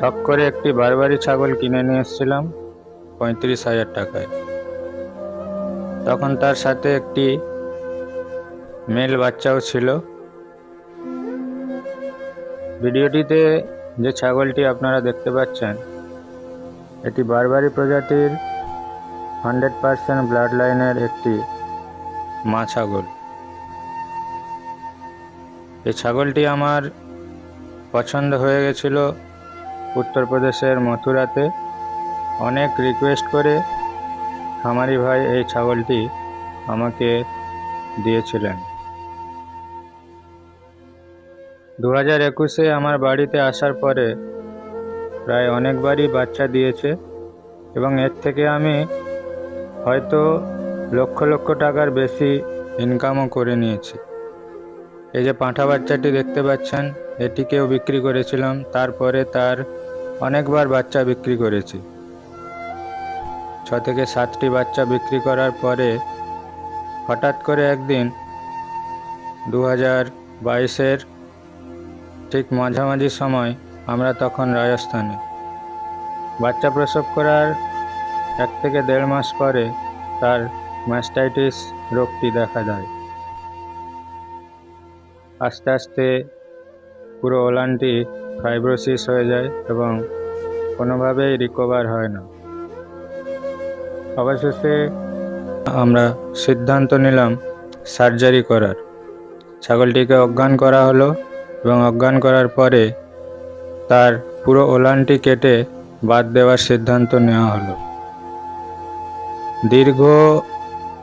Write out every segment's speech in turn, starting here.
শখ করে একটি বারবারি ছাগল কিনে নিয়ে এসেছিলাম পঁয়ত্রিশ হাজার টাকায়। তখন তার সাথে একটি মেল বাচ্চাও ছিল। ভিডিওটিতে যে ছাগলটি আপনারা দেখতে পাচ্ছেন, এটি বারবারি প্রজাতির হান্ড্রেড পার্সেন্ট ব্লাড লাইনের একটি মা ছাগল। এই ছাগলটি আমার পছন্দ হয়ে গেছিল উত্তরপ্রদেশের মথুরাতে অনেক রিকোয়েস্ট করে খামারি ভাই এই ছাগলটি আমাকে দিয়েছিলেন। দু হাজার একুশে আমার বাড়িতে আসার পরে প্রায় অনেকবারই বাচ্চা দিয়েছে এবং এর থেকে আমি হয়তো লক্ষ লক্ষ টাকার বেশি ইনকামও করে নিয়েছি। এই যে পাঁঠা বাচ্চাটি দেখতে পাচ্ছেন, এটিকেও বিক্রি করেছিলাম। তারপরে তার অনেকবার বাচ্চা বিক্রি করেছি। ছ থেকে সাতটি বাচ্চা বিক্রি করার পরে হঠাৎ করে একদিন দু হাজার বাইশের ঠিক মাঝামাঝি সময় আমরা তখন রাজস্থানে। বাচ্চা প্রসব করার এক থেকে দেড় মাস পরে তার ম্যাস্টাইটিস রোগটি দেখা যায় আস্তে আস্তে পুরো ওলানটি ফাইব্রোসিস হয়ে যায় এবং কোনোভাবেই রিকভার হয় না। অবশেষে আমরা সিদ্ধান্ত নিলাম সার্জারি করার। ছাগলটিকে অজ্ঞান করা হলো এবং অজ্ঞান করার পরে তার পুরো ওলানটি কেটে বাদ দেওয়ার সিদ্ধান্ত নেওয়া হলো। দীর্ঘ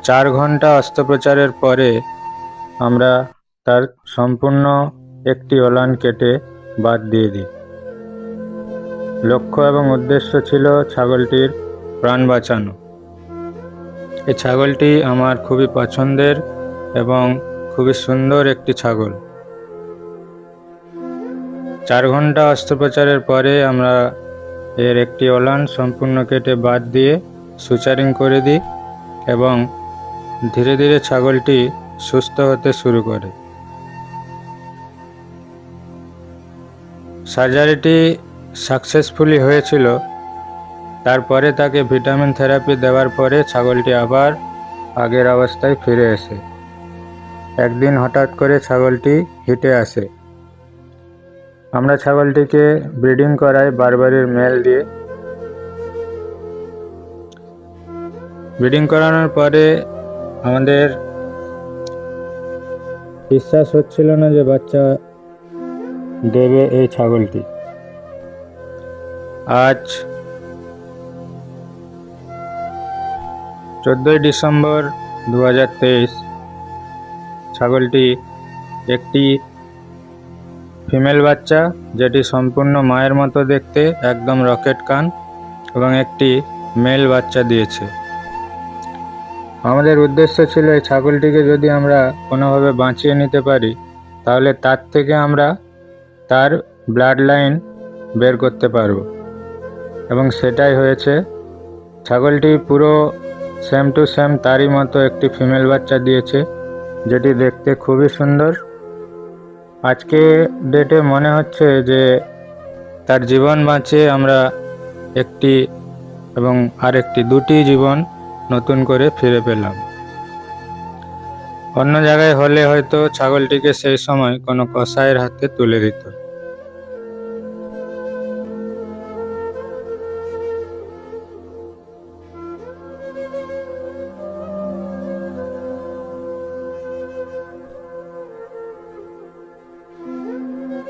চার ঘণ্টা অস্ত্রোপচারের পরে আমরা তার সম্পূর্ণ একটি ওলান কেটে বাদ দিয়ে দিই। লক্ষ্য এবং উদ্দেশ্য ছিল ছাগলটির প্রাণ বাঁচানো। এই ছাগলটি আমার খুবই পছন্দের এবং খুবই সুন্দর একটি ছাগল। চার ঘণ্টা অস্ত্রোপচারের পরে আমরা এর একটি ওলান সম্পূর্ণ কেটে বাদ দিয়ে সুচারিং করে দিই এবং ধীরে ধীরে ছাগলটি সুস্থ হতে শুরু করে। সার্জারিটি সাকসেসফুলি হয়েছিল। তারপরে তাকে ভিটামিন থেরাপি দেওয়ার পরে ছাগলটি আবার আগের অবস্থায় ফিরে আসে একদিন হঠাৎ করে ছাগলটি হিটে আসে। আমরা ছাগলটিকে ব্রিডিং করাই বারবারির মেল দিয়ে। ব্রিডিং করানোর পরে আমাদের বিশ্বাস হচ্ছিল না যে বাচ্চা দেবে এই ছাগলটি। আজ চোদ্দোই ডিসেম্বর দু হাজার তেইশ ছাগলটি একটি ফিমেল বাচ্চা, যেটি সম্পূর্ণ মায়ের মতো দেখতে, একদম রকেট কান এবং একটি মেল বাচ্চা দিয়েছে। আমাদের উদ্দেশ্য ছিল এই ছাগলটিকে যদি আমরা কোনোভাবে বাঁচিয়ে নিতে পারি, তাহলে তার থেকে আমরা তার ব্লাড লাইন বের করতে পারব। এবং সেটাই হয়েছে, ছাগলটি পুরো সেম টু সেম তারই মতো একটি ফিমেল বাচ্চা দিয়েছে, যেটি দেখতে খুবই সুন্দর। আজকে ডেটে মনে হচ্ছে যে তার জীবন বাঁচিয়ে আমরা একটি এবং আরেকটি দুটি জীবন নতুন করে ফিরে পেলাম। অন্য জায়গায় হলে হয়তো ছাগলটিকে সেই সময় কোনো কসাইয়ের হাতে তুলে দিত।